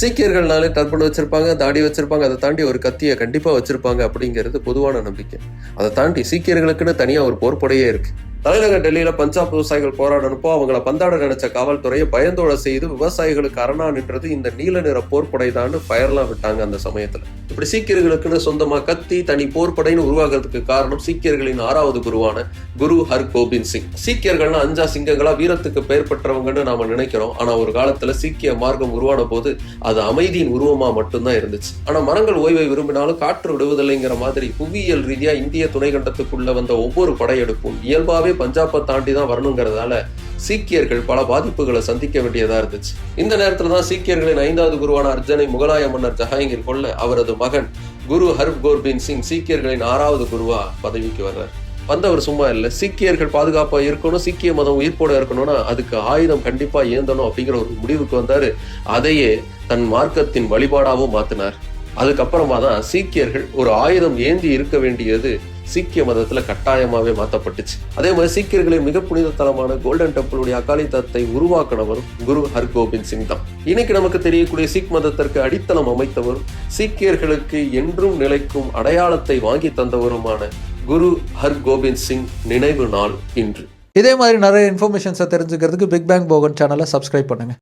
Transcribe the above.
சீக்கியர்கள்னாலே Durban வச்சிருப்பாங்க தாடி வச்சிருப்பாங்க அதை தாண்டி ஒரு கத்தியை கண்டிப்பாக வச்சிருப்பாங்க அப்படிங்கிறது பொதுவான நம்பிக்கை. அதை தாண்டி சீக்கியர்களுக்குன்னு தனியாக ஒரு போர்ப்படையே இருக்குது தலைநகர் டெல்லியில பஞ்சாப் விவசாயிகள் போராடனப்போ அவங்கள பந்தாட நினைச்ச காவல்துறையை பயந்தோட செய்து விவசாயிகளுக்கு அரணா நின்றது இந்த நீல நிற போர்ப்படைதான்னு பயர்லாம் விட்டாங்க அந்த சமயத்துல. இப்படி சீக்கியர்களுக்குன்னு சொந்தமா கத்தி தனி போர்ப்படைன்னு உருவாகிறதுக்கு காரணம் சீக்கியர்களின் ஆறாவது குருவான குரு ஹர் கோபிந்த் சிங். சீக்கியர்கள்னா அஞ்சா சிங்கங்களா வீரத்துக்கு பெயர் பெற்றவங்கன்னு நாம நினைக்கிறோம். ஆனா ஒரு காலத்துல சீக்கிய மார்க்கம் உருவான போது அது அமைதியின் உருவமா மட்டும்தான் இருந்துச்சு. ஆனா மரங்கள் ஓய்வை விரும்பினாலும் காற்று விடுவதில்லைங்கிற மாதிரி புவியியல் ரீதியா இந்திய துணைக்கண்டத்துக்குள்ள வந்த ஒவ்வொரு படையெடுப்பும் இயல்பாவே ஃபுல்லாகவே பஞ்சாபை தாண்டி தான் வரணுங்கிறதால சீக்கியர்கள் பல பாதிப்புகளை சந்திக்க வேண்டியதாக இருந்துச்சு. இந்த நேரத்தில் தான் சீக்கியர்களின் ஐந்தாவது குருவான அர்ஜனை முகலாய மன்னர் ஜஹாங்கீர் கொள்ள அவரது மகன் குரு ஹர்ப் கோர்பின் சிங் சீக்கியர்களின் ஆறாவது குருவா பதவிக்கு வர்றார். வந்தவர் சும்மா இல்லை. சீக்கியர்கள் பாதுகாப்பாக இருக்கணும் சீக்கிய மதம் உயிர்ப்போட இருக்கணும்னா அதுக்கு ஆயுதம் கண்டிப்பாக ஏந்தணும் அப்படிங்கிற ஒரு முடிவுக்கு வந்தார். அதையே தன் மார்க்கத்தின் வழிபாடாகவும் மாற்றினார் அதுக்கப்புறமா தான் சீக்கியர்கள் ஒரு ஆயுதம் ஏந்தி இருக்க வேண்டியது சீக்கிய மதத்துல கட்டாயமாவே மாத்தப்பட்டுச்சு. அதே மாதிரி சீக்கியர்களின் மிக புனித தலமான கோல்டன் டெம்பிளுடைய அகாலிதத்தை உருவாக்கினவரும் குரு ஹர்கோபிந்த் சிங் தான். இன்னைக்கு நமக்கு தெரியக்கூடிய சீக் மதத்திற்கு அடித்தளம் அமைத்தவரும் சீக்கியர்களுக்கு என்றும் நிலைக்கும் அடையாளத்தை வாங்கி தந்தவருமான குரு ஹர்கோபிந்த் சிங் நினைவு நாள் இன்று. இதே மாதிரி நிறைய இன்ஃபர்மேஷன்ஸை தெரிஞ்சுக்கிறதுக்கு பிக் பேங் போகன் சேனலை சப்ஸ்கிரைப் பண்ணுங்கள்